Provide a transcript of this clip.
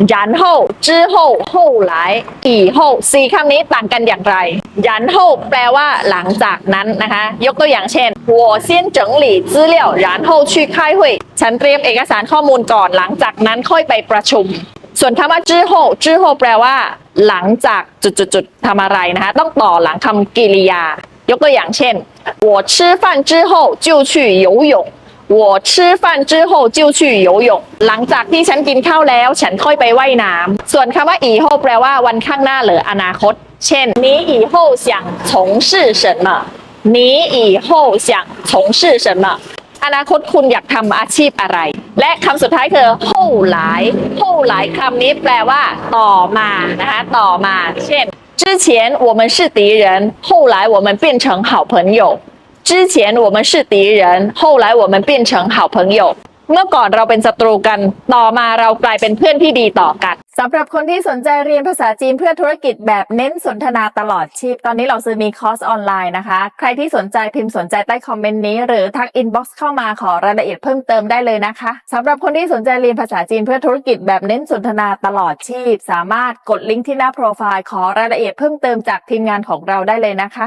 然后之后后来以后สี่คำนี้ต่างกันอย่างไร然后แปลว่าหลังจากนั้นนะคะ ยกตัวอย่างเช่น我先整理资料然后去开会ฉันเตรียมเอกสารข้อมูลก่อนหลังจากนั้นค่อยไปประชุม ส่วนคำว่า之后之后แปลว่า หลังจากจุดๆๆทำอะไรนะคะ ต้องต่อหลังคำกริยา ยกตัวอย่างเช่น我吃饭之后就去游泳 我吃饭之后就去游泳หลังจากที่ฉันกินข้าวแล้ว ฉันค่อยไปว่ายน้ำส่วนคำว่า以后แปลว่าวันข้างหน้าหรืออนาคต เช่น你以后想从事什么你以后想从事什么อนาคตคุณอยากทำอาชีพอะไร และคำสุดท้ายคือ后来后来คำนี้แปลว่า ต่อมานะคะต่อมา เช่น之前我们是敌人后来我们变成好朋友 之前我们是敌人后来我们变成好朋友เมื่อก่อนเราเป็นศัตรูกัน ต่อมาเรากลายเป็นเพื่อนที่ดีต่อกันสำหรับคนที่สนใจเรียนภาษาจีนเพื่อธุรกิจแบบเน้นสนทนาตลอดชีพ ตอนนี้เราซื้อมีคอร์สออนไลน์นะคะ ใครที่สนใจพิมพ์สนใจใต้คอมเมนต์นี้ หรือทักอินบ็อกซ์เข้ามาขอรายละเอียดเพิ่มเติมได้เลยนะคะสำหรับคนที่สนใจเรียนภาษาจีนเพื่อธุรกิจแบบเน้นสนทนาตลอดชีพ สามารถกดลิงก์ที่หน้าโปรไฟล์ขอรายละเอียดเพิ่มเติมจากทีมงานของเราได้เลยนะคะ